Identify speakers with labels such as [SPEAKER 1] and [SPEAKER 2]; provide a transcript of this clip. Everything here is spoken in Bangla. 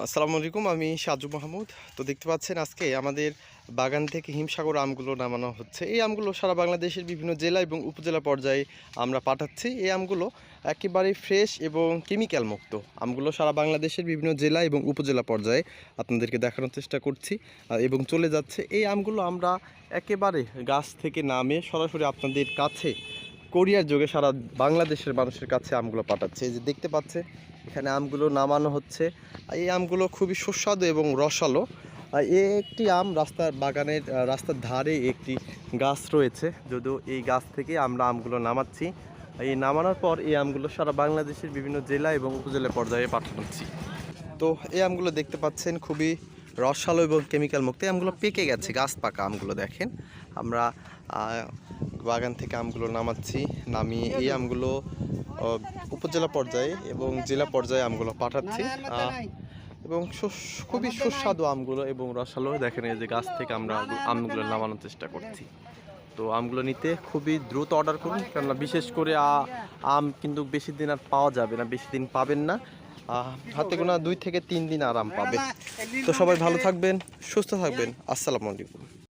[SPEAKER 1] আসসালামু আলাইকুম, আমি সাজু মাহমুদ। তো দেখতে পাচ্ছেন আজকে আমাদের বাগান থেকে হিমসাগর আমগুলো নামানো হচ্ছে। এই আমগুলো সারা বাংলাদেশের বিভিন্ন জেলা এবং উপজেলা পর্যায়ে আমরা পাঠাচ্ছি। এই আমগুলো একেবারে ফ্রেশ এবং কেমিক্যাল মুক্ত। আমগুলো সারা বাংলাদেশের বিভিন্ন জেলা এবং উপজেলা পর্যায়ে আপনাদেরকে দেখানোর চেষ্টা করছি এবং চলে যাচ্ছে। এই আমগুলো আমরা একেবারে গাছ থেকে নামে সরাসরি আপনাদের কাছে কোরিয়ার যোগে সারা বাংলাদেশের মানুষের কাছে আমগুলো পাঠাচ্ছে। এই যে দেখতে পাচ্ছে, এখানে আমগুলো নামানো হচ্ছে। এই আমগুলো খুবই সুস্বাদু এবং রসালো। এ একটি আম রাস্তার বাগানের রাস্তার ধারে একটি গাছ রয়েছে। যদিও এই গাছ থেকে আমরা আমগুলো নামাচ্ছি। এই নামানোর পর এই আমগুলো সারা বাংলাদেশের বিভিন্ন জেলা এবং উপজেলা পর্যায়ে পাঠাচ্ছি তো এই আমগুলো দেখতে পাচ্ছেন, খুবই রসালো এবং কেমিক্যাল মুক্ত। আমগুলো পেকে গেছে, গাছ পাকা আমগুলো দেখেন। আমরা বাগান থেকে আমগুলো নামাচ্ছি, নামিয়ে এই আমগুলো উপজেলা পর্যায়ে এবং জেলা পর্যায়ে আমগুলো পাঠাচ্ছি। এবং খুবই সুস্বাদু আমগুলো এবং রসালো। দেখেন এই যে গাছ থেকে আমরা আমগুলো নামানোর চেষ্টা করছি। তো আমগুলো নিতে খুবই দ্রুত অর্ডার করুন, কেননা বিশেষ করে আম কিন্তু বেশি দিন আর পাওয়া যাবে না, বেশি দিন পাবেন না। হাতে গোনা দুই থেকে তিন দিন আরাম পাবে তো সবাই ভালো থাকবেন, সুস্থ থাকবেন। আসসালামু আলাইকুম।